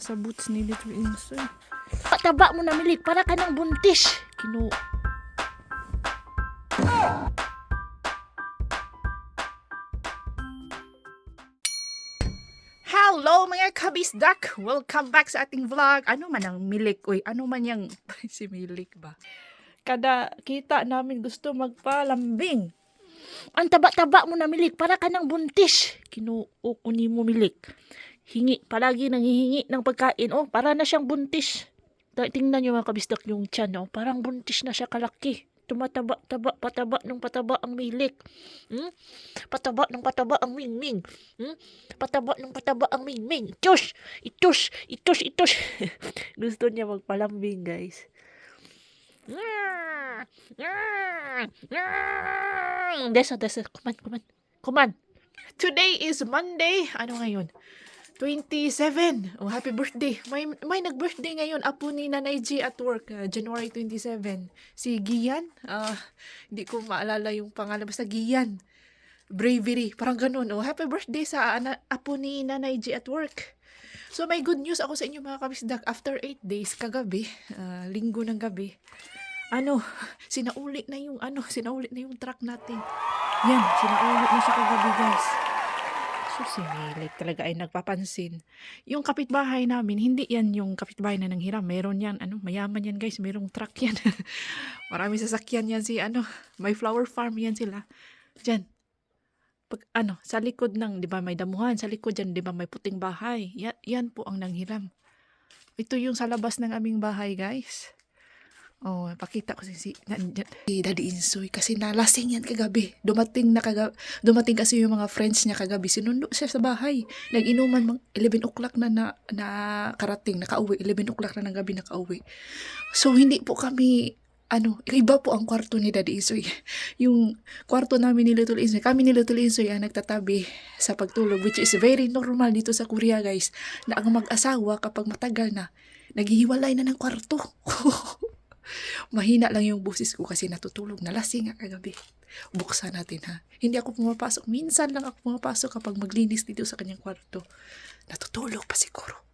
nasa boots ni Little Insoy. Pataba mo na milik para ka ng buntis. Kinu... Hello mga kabisdak! Welcome back sa ating vlog. Ano man ang milik? Uy, ano man yung si milik ba? Kada kita namin gusto magpalambing. Ang taba-taba mo na milik para ka ng buntis. Kinuukuni mo milik. Hingi, palagi nanghihingi ng pagkain. Oh, para na siyang buntis. Tingnan niyo mga kabisdak yung tiyan. Oh, parang buntis na siya kalaki. Tumataba-taba, pataba ng pataba ang milik. Hmm? Pataba ng pataba ang mingming. Hmm? Pataba ng pataba ang mingming. Itus! Itus! Itus! Itus! Gusto niya magpalambing, guys. Desa, desa. Kuman, kuman. Kuman. Today is Monday. Ano ngayon? 27. Oh, happy birthday. May, may nag-birthday ngayon. Apo ni Nanay G at work. uh, January 27. Si Gian. Ah, hindi ko maalala yung pangalan. Basta Gian. Bravery. Parang ganun. Oh, happy birthday sa ana, apo ni Nanay G at work. So, may good news ako sa inyo mga kabisdak. After 8 days, kagabi, ah, linggo ng gabi, ano, sinauli na yung, ano, sinauli na yung truck natin. Yan, sinauli na siya kagabi, guys. So, si Milik talaga ay nagpapansin. Yung kapitbahay namin, hindi yan yung kapitbahay na nanghiram. Meron yan, ano, mayaman yan guys. Merong truck yan. Marami sasakyan yan si, ano, may flower farm yan sila. Diyan. Pag, ano, sa likod ng, di ba, may damuhan. Sa likod dyan, di ba, may puting bahay. Yan, yan po ang nanghiram. Ito yung sa labas ng aming bahay, guys. Oh, pakita ko si, si, Daddy Insoy kasi nalasing yan kagabi. Dumating na kagabi, dumating kasi yung mga friends niya kagabi. Sinundo siya sa bahay. Nag-inuman mga 11 o'clock na, na na karating, nakauwi. 11 o'clock na ng gabi nakauwi. So, hindi po kami, ano, iba po ang kwarto ni Daddy Insoy. Yung kwarto namin ni Little Insoy, kami ni Little Insoy ang nagtatabi sa pagtulog, which is very normal dito sa Korea, guys, na ang mag-asawa kapag matagal na, naghihiwalay na ng kwarto. Mahina lang yung boses ko kasi natutulog na lasing kagabi. Buksan natin ha. Hindi ako pumapasok. Minsan lang ako pumapasok kapag maglinis dito sa kanyang kwarto. Natutulog pa siguro.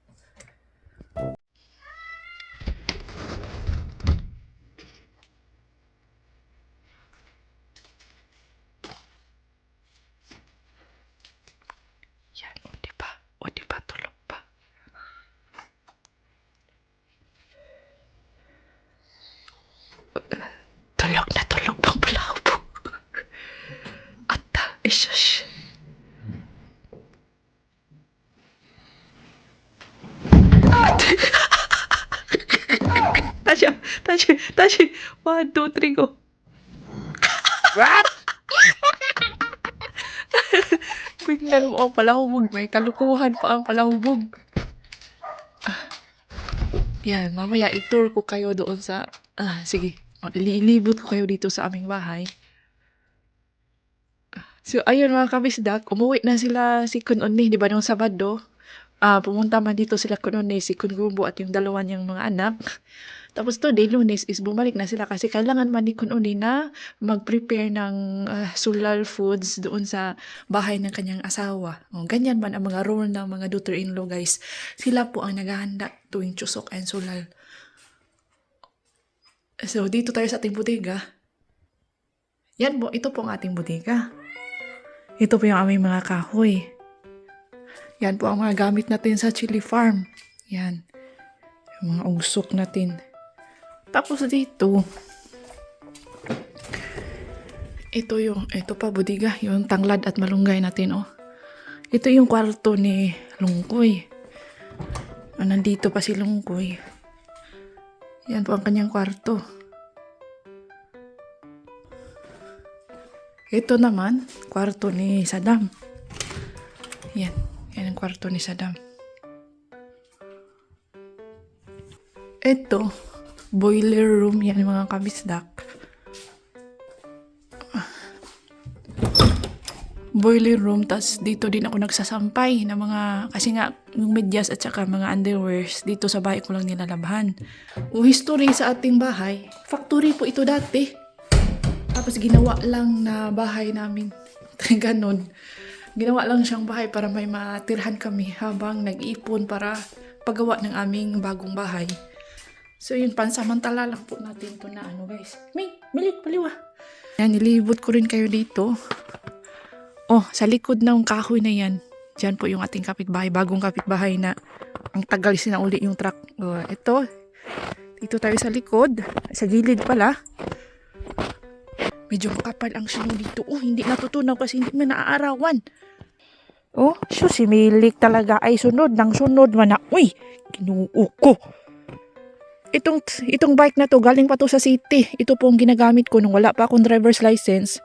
Yan, o di ba? O di ba tulog pa? Tulog na tulog pang palabo. Ata, isus. 다시, 다시, 다시. One, two, three, go. What? Bigyan mo ang palahubog. May kalukuhan pa ang palahubog. Ah. Yan, mamaya i-tour ko kayo doon sa... Ah, sige. O, Lilibot ko kayo dito sa aming bahay. So, ayun mga kabisdak, umuwi na sila si Kun Onni, di ba, nung Sabado. Ah, pumunta man dito sila Kun Onni, si Kun Gumbo at yung dalawa niyang mga anak. Tapos today, lunes, is bumalik na sila kasi kailangan man ni Kun Onni na mag-prepare ng ah, sulal foods doon sa bahay ng kanyang asawa. O, ganyan man ang mga role ng mga daughter-in-law, guys. Sila po ang naghahanda tuwing chusok and sulal. So, dito tayo sa ating bodega. Yan po, ito po ang ating bodega. Ito po yung aming mga kahoy. Yan po ang mga gamit natin sa chili farm. Yan. Yung mga usok natin. Tapos dito, ito yung, ito pa bodega, yung tanglad at malunggay natin, oh. Ito yung kwarto ni Lungkoy. Ah, nandito pa si Lungkoy. Yan po ang kanyang kwarto. Ito naman, kwarto ni Saddam. Yan. Yan ang kwarto ni Saddam. Ito, boiler room yan mga kabisdak. Boiler room, tas dito din ako nagsasampay ng mga, kasi nga, yung medyas at saka mga underwears, dito sa bahay ko lang nilalabhan. O history sa ating bahay, factory po ito dati. Tapos ginawa lang na bahay namin. Ganon. Ginawa lang siyang bahay para may matirhan kami habang nag-ipon para paggawa ng aming bagong bahay. So yun, pansamantala lang po natin to na ano guys. May, milik, paliwa. Yan, nilibot ko rin kayo dito. Oh, sa likod ng kahoy na yan, dyan po yung ating kapitbahay, bagong kapitbahay na ang tagal sinauli yung truck. Oh, ito, dito tayo sa likod, sa gilid pala. Medyo makapal ang snow dito. Oh, hindi natutunaw kasi hindi man naaarawan. Oh, so si Milik talaga ay sunod ng sunod man na. Uy, kinuo ko. Itong, itong bike na to, galing pa to sa city. Ito po ang ginagamit ko nung wala pa akong driver's license.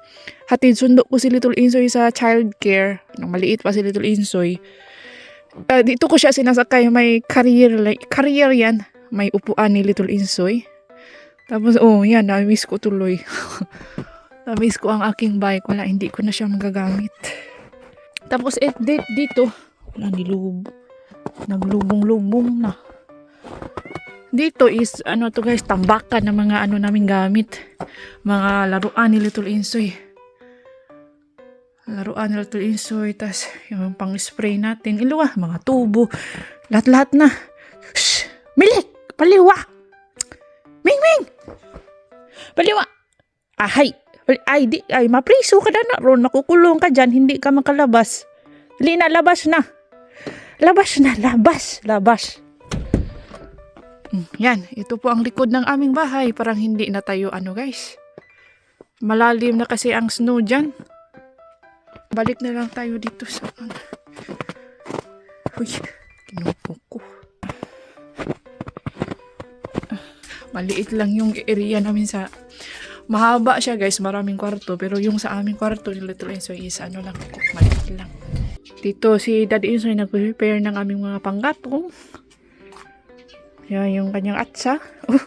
Hatid sundo ko si Little Insoy sa childcare. Nung maliit pa si Little Insoy. Ah, dito ko siya sinasakay. May career, like, career yan. May upuan ni Little Insoy. Tapos, oh, yan, na-miss ko tuloy. na-miss ko ang aking bike. Wala, hindi ko na siya magagamit. Tapos, eh, di- dito, Wala nilub. Naglubong-lubong na. Dito is, ano to guys, tambakan ng mga ano namin gamit. Mga laruan ni Little Insoy. Laruan ni Little Insoy, tas yung pang-spray natin. Iluwa, mga tubo. Lahat-lahat na. Shh! Milik! Paliwa! Ming Ming! Paliwa! Ahay! Ay, di, ay, mapriso ka na. Ron, makukulong ka dyan, hindi ka makalabas. Dali na, labas na. Labas na, labas, labas. Mm, Yan, ito po ang likod ng aming bahay. Parang hindi na tayo ano guys. Malalim na kasi ang snow dyan. Balik na lang tayo dito sa ano. Uy, kinupo ko. Ah, Maliit lang yung area namin sa... Mahaba siya guys, maraming kwarto. Pero yung sa aming kwarto ni Little Ensoy is ano lang, maliit lang. Dito si Daddy Ensoy nag-prepare ng aming mga panggatong. Yan yung kanyang atsa. Oh,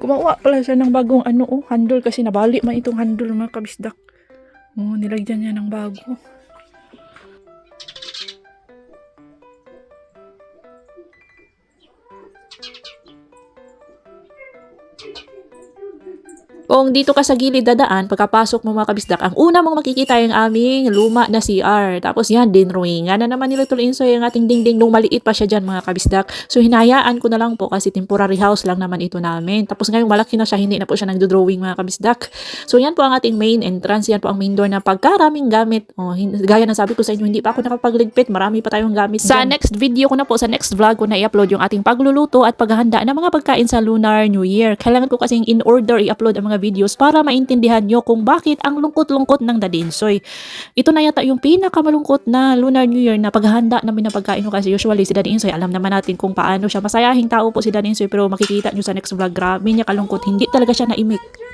kumawa pala siya ng bagong ano oh, handle kasi nabali man itong handle mga kabisdak. Oh, nilagyan niya ng bago. Kung dito ka sa gilid dadaan, pagkapasok mo mga kabisdak, ang una mong makikita yung aming luma na CR. Tapos yan, dinruingan na naman ni Little Insoy ang ating dingding nung maliit pa siya dyan mga kabisdak. So hinayaan ko na lang po kasi temporary house lang naman ito namin. Tapos ngayong malaki na siya, hindi na po siya nagdo-drawing mga kabisdak. So yan po ang ating main entrance, yan po ang main door na pagkaraming gamit. Oh, gaya ng sabi ko sa inyo, hindi pa ako nakapagligpit, marami pa tayong gamit Sa dyan. next video ko na po, sa next vlog ko na i-upload yung ating pagluluto at paghahanda ng mga pagkain sa Lunar New Year. Kailangan ko kasing in order i-upload ang mga videos para maintindihan nyo kung bakit ang lungkot-lungkot ng Dadinsoy. Ito na yata yung pinakamalungkot na Lunar New Year na paghahanda namin ng pagkain ko kasi usually si Daddy alam naman natin kung paano siya. Masayahing tao po si Daddy pero makikita nyo sa next vlog, grabe niya kalungkot. Hindi talaga siya naimik.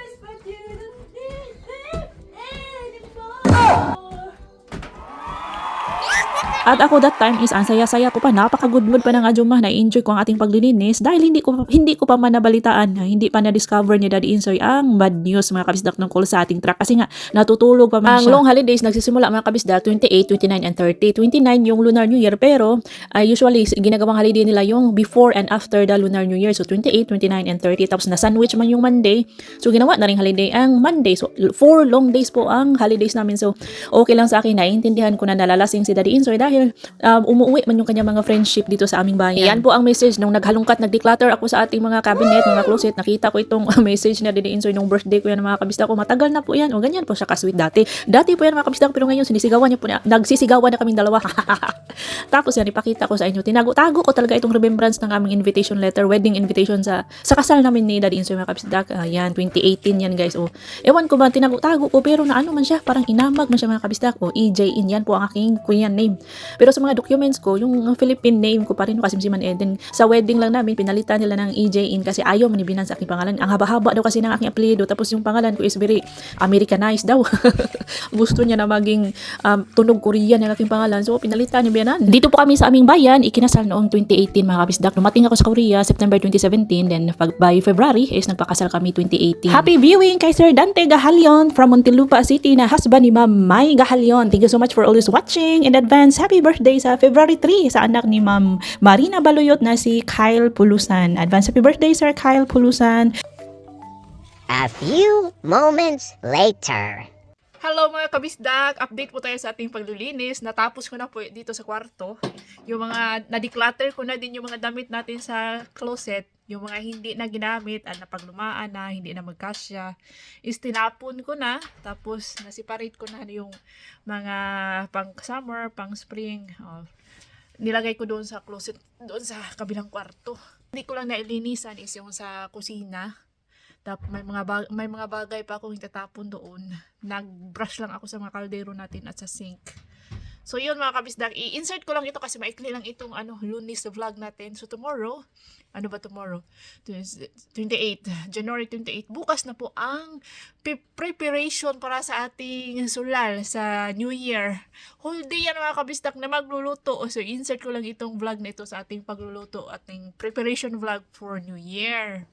At ako that time is ang saya-saya ko pa, napaka-good mood pa ng Ajuma, na-enjoy ko ang ating paglilinis dahil hindi ko hindi ko pa man nabalitaan, na hindi pa na-discover ni Daddy Insoy ang bad news mga kabisdak tungkol sa ating truck kasi nga natutulog pa man Ang siya. long holidays nagsisimula mga kabisdak 28, 29 and 30. 29 yung Lunar New Year pero uh, usually ginagawang holiday nila yung before and after the Lunar New Year. So 28, 29 and 30 tapos na sandwich man yung Monday. So ginawa na ring holiday ang Monday. So four long days po ang holidays namin. So okay lang sa akin, naiintindihan ko na nalalasing si Daddy Insoy dahil um, umuwi man yung kanyang mga friendship dito sa aming bayan. Yan po ang message nung naghalungkat, nag-declutter ako sa ating mga cabinet, mga closet. Nakita ko itong message na Daddy Insoy nung birthday ko yan mga kabista ko. Matagal na po yan. O ganyan po siya kasweet dati. Dati po yan mga kabista ko pero ngayon sinisigawan niya po na, nagsisigawan na kaming dalawa. Tapos yan, ipakita ko sa inyo. Tinago-tago ko talaga itong remembrance ng aming invitation letter, wedding invitation sa sa kasal namin ni Daddy Insoy mga kabisdak. Ayan, 2018 yan guys. O, ewan ko ba, tinago-tago ko pero na ano man siya, parang inamag man siya mga kabisdak. O, EJ in yan po ang aking Korean name. Pero sa mga documents ko, yung Philippine name ko pa rin, Kasimsiman Eden. Sa wedding lang namin, pinalitan nila ng EJ in kasi ayaw manibinan sa aking pangalan. Ang haba-haba daw kasi ng aking apelyido. Tapos yung pangalan ko is very Americanized daw. Gusto niya na maging um, tunog Korean yung aking pangalan. So, pinalitan niya biyanan. Dito po kami sa aming bayan, ikinasal noong 2018 mga kabisdak. Lumating ako sa Korea, September 2017. Then, by February, is nagpakasal kami 2018. Happy viewing kay Sir Dante Gahalyon from Muntinlupa City na husband ni Ma'am Mai Gahalyon. Thank you so much for always watching. In advance, happy birthday sa February 3 sa anak ni Ma'am Marina Baluyot na si Kyle Pulusan. Advance happy birthday, Sir Kyle Pulusan. A few moments later. Hello mga kabisdak! Update po tayo sa ating paglilinis. Natapos ko na po dito sa kwarto. Yung mga na-declutter ko na din yung mga damit natin sa closet. Yung mga hindi na ginamit at napaglumaan na, hindi na magkasya. Is tinapon ko na. Tapos nasiparate ko na yung mga pang summer, pang spring. Oh, nilagay ko doon sa closet, doon sa kabilang kwarto. Hindi ko lang nailinisan is yung sa kusina. Tap, may mga bag- may mga bagay pa akong itatapon doon. Nag-brush lang ako sa mga kaldero natin at sa sink. So yun mga kabisdak, i-insert ko lang ito kasi maikli lang itong ano, lunis vlog natin. So tomorrow, ano ba tomorrow? 28, January 28. Bukas na po ang pre- preparation para sa ating sulal sa New Year. Whole day yan mga kabisdak na magluluto. So insert ko lang itong vlog na ito sa ating pagluluto, ating preparation vlog for New Year.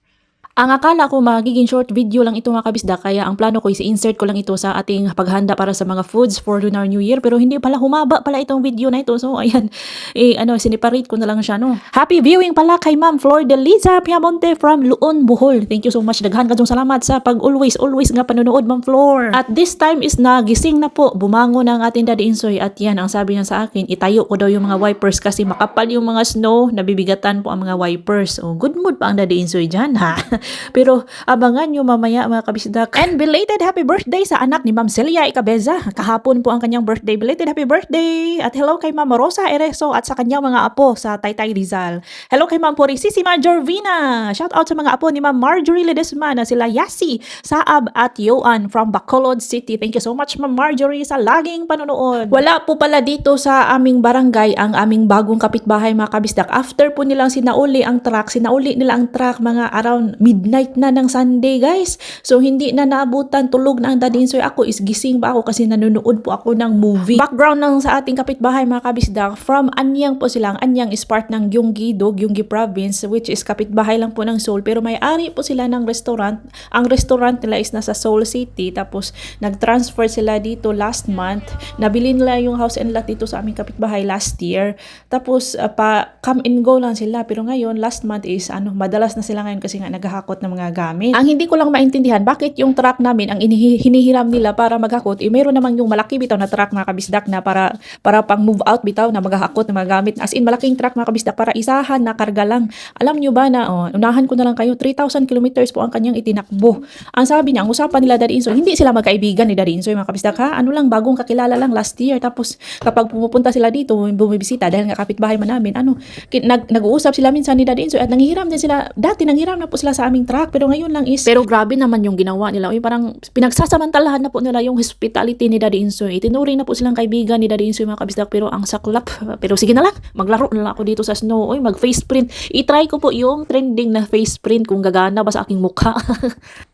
Ang akala ko magiging short video lang ito mga kabisda kaya ang plano ko is insert ko lang ito sa ating paghanda para sa mga foods for Lunar New Year pero hindi pala humaba pala itong video na ito so ayan eh ano siniparate ko na lang siya no. Happy viewing pala kay Ma'am Flor de Liza Piamonte from Luon, Bohol. Thank you so much daghan kadtong salamat sa pag always always nga panonood Ma'am Flor. At this time is nagising na po bumangon ang ating Daddy Insoy at yan ang sabi niya sa akin itayo ko daw yung mga wipers kasi makapal yung mga snow nabibigatan po ang mga wipers. Oh, good mood pa ang Daddy Insoy dyan ha. Pero abangan nyo mamaya mga kabisdak. And belated happy birthday sa anak ni Ma'am Celia Ikabeza. Kahapon po ang kanyang birthday. Belated happy birthday! At hello kay Ma'am Rosa Ereso at sa kanyang mga apo sa Taytay Rizal. Hello kay Ma'am Purisisima Jorvina. Shout out sa mga apo ni Ma'am Marjorie Ledesma na sila Yasi, Saab at Yoan from Bacolod City. Thank you so much Ma'am Marjorie sa laging panonood. Wala po pala dito sa aming barangay ang aming bagong kapitbahay mga kabisdak. After po nilang sinauli ang truck, sinauli nila ang truck mga around midnight na ng Sunday guys. So hindi na naabutan tulog na ang dadin. So ako is gising pa ako kasi nanonood po ako ng movie. Background ng sa ating kapitbahay mga kabisdak. From Anyang po sila. Ang Anyang is part ng Gyeonggi-do, Gyeonggi province which is kapitbahay lang po ng Seoul. Pero may-ari po sila ng restaurant. Ang restaurant nila is nasa Seoul City. Tapos nag-transfer sila dito last month. Nabili nila yung house and lot dito sa aming kapitbahay last year. Tapos uh, pa come and go lang sila. Pero ngayon last month is ano madalas na sila ngayon kasi nga naghahakot ng mga gamit. Ang hindi ko lang maintindihan bakit yung truck namin ang inihi- hinihiram nila para maghakot. Eh meron namang yung malaki bitaw na truck mga kabisdak na para para pang move out bitaw na maghahakot ng mga gamit. As in malaking truck mga kabisdak para isahan na karga lang. Alam nyo ba na oh, unahan ko na lang kayo 3,000 kilometers po ang kanyang itinakbo. Ang sabi niya, ang usapan nila Daddy Insoy, hindi sila magkaibigan ni Daddy Insoy mga kabisdak ha. Ano lang bagong kakilala lang last year tapos kapag pumupunta sila dito bumibisita dahil nga kapitbahay man namin ano nag-uusap sila minsan ni Daddy Insoy at nanghihiram din sila dati nanghiram na po sila sa aming truck pero ngayon lang is pero grabe naman yung ginawa nila. Uy, parang pinagsasamantalahan na po nila yung hospitality ni Daddy Insoy. Itinuring na po silang kaibigan ni Daddy Insoy mga kabisdak pero ang saklap. Pero sige na lang maglaro na lang ako dito sa snow. Uy, mag face print. I-try ko po yung trending na face print kung gagana ba sa aking mukha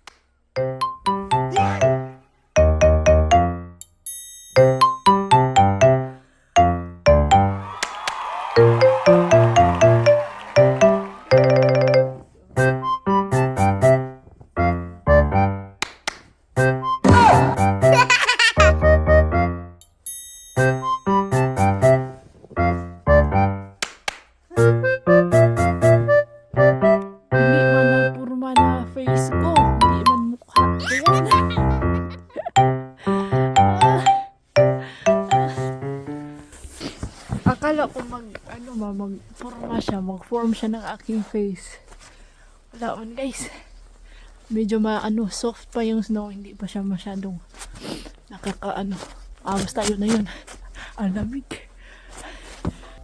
ko. Hindi man mukha. Akala ko mag, ano ma, mag-forma siya, mag-form siya ng aking face. Wala man guys. Medyo ma, ano, soft pa yung snow, hindi pa siya masyadong nakaka, ano. Ah, basta yun na yun. Ang.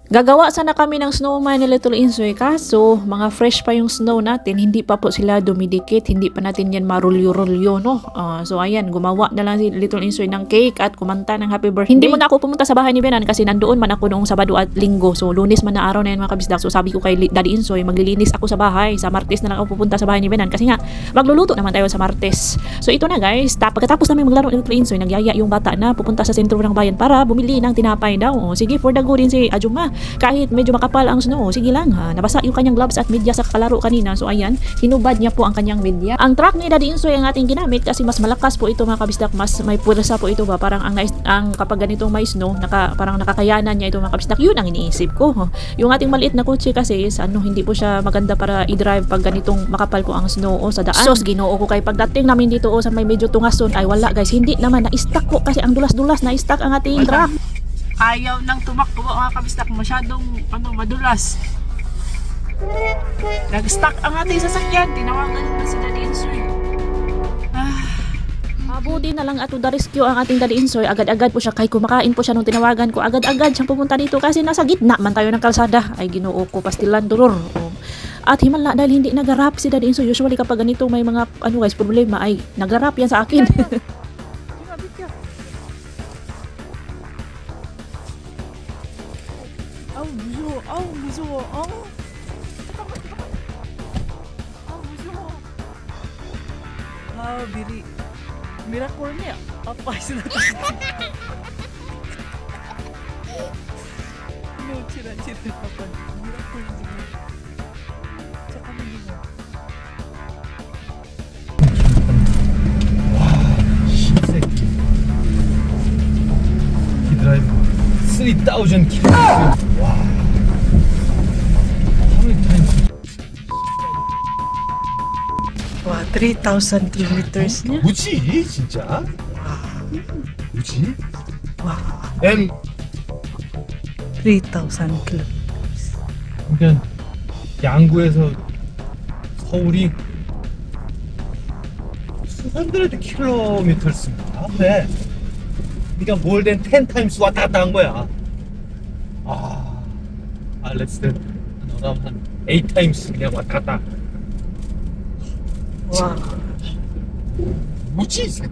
Gagawa sana kami ng snowman ni Little Insoy kaso mga fresh pa yung snow natin, hindi pa po sila dumidikit, hindi pa natin yan marulyo-rulyo, no? Ah, so ayan, gumawa na lang si Little Insoy ng cake at kumanta ng happy birthday. Hindi mo na ako pumunta sa bahay ni Benan kasi nandoon man ako noong Sabado at Linggo. So lunes man na araw na yan mga kabisdak. So sabi ko kay Daddy Insoy, maglilinis ako sa bahay. Sa Martes na lang ako pupunta sa bahay ni Benan kasi nga magluluto naman tayo sa Martes. So ito na guys, ta- pagkatapos namin maglaro ni Little Insoy, nagyaya yung bata na pupunta sa sentro ng bayan para bumili ng tinapay daw. O, sige, for the go din si Ajuma. Kahit medyo makapal ang snow, sige lang ha, nabasa yung kanyang gloves at media sa kalaro kanina. So ayan, hinubad niya po ang kanyang media. Ang truck ni Daddy Insoy ang ating ginamit kasi mas malakas po ito mga kabisdak, mas may pwersa po ito ba, parang ang, ang kapag ganitong may snow, naka, parang nakakayanan niya ito mga kabisdak, yun ang iniisip ko. Yung ating maliit na kotse kasi, is, ano, hindi po siya maganda para i-drive pag ganitong makapal po ang snow o sa daan. Sos, ginoo ko kay pagdating namin dito o sa may medyo tungason, ay wala guys, hindi naman, na-stuck po kasi ang dulas-dulas, na-stuck ang ating truck. Ayaw nang tumakbo mga kabistak. Masyadong ano, madulas. Nag-stuck ang ating sasakyan. Tinawagan na si Daddy Insoy. Ah, Mabuti na lang ato the rescue ang ating Daddy Insoy. Agad-agad po siya kay kumakain po siya nung tinawagan ko. Agad-agad siyang pumunta dito kasi nasa gitna man tayo ng kalsada. Ay ginoo ko pastilan duror. Oh. At himala dahil hindi nagarap si Daddy Insoy. Usually kapag ganito may mga ano guys problema ay nagarap yan sa akin. 그래서 미리 미라꼴이야. 아빠시나 이거 지랄 지랄. 아빠 미라꼴이지 3000 킬로미터 3,000 kilometers niya. 뭐지 진짜? 뭐지? Wow, M 3,000 kilometers. 그러니까 양구에서 서울이 300 킬로미터였습니다. 네. 그러니까 more than 10 times 왔다 갔다 한 거야. 아, 아, let's say around 한8 times 그냥 왔다 갔다. Wow. Which is a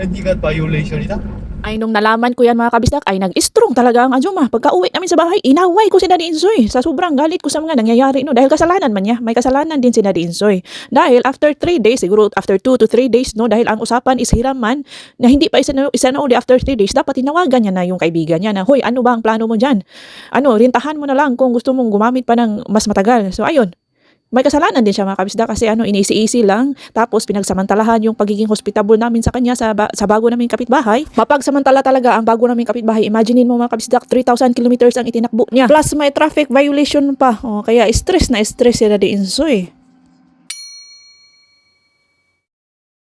Hindi violation ita? Ay, nung nalaman ko yan mga kabisdak, ay nag-strong talaga ang Ajuma. Pagka uwi namin sa bahay, inaway ko si Daddy Insoy sa sobrang galit ko sa mga nangyayari no. Dahil kasalanan man niya, may kasalanan din si Daddy Insoy. Dahil after 3 days, siguro after 2 to 3 days no, dahil ang usapan is hiraman, na hindi pa isa na, isa na uli after 3 days, dapat tinawagan niya na yung kaibigan niya na, hoy, ano ba ang plano mo dyan? Ano, rintahan mo na lang kung gusto mong gumamit pa ng mas matagal. So, ayun, may kasalanan din siya mga kabisda kasi ano, inisi-isi lang. Tapos pinagsamantalahan yung pagiging hospitable namin sa kanya sa, ba- sa bago naming kapitbahay. Mapagsamantala talaga ang bago naming kapitbahay. Imaginein mo mga kabisda, 3,000 kilometers ang itinakbo niya. Plus may traffic violation pa. O, kaya stress na stress si Daddy Insoy.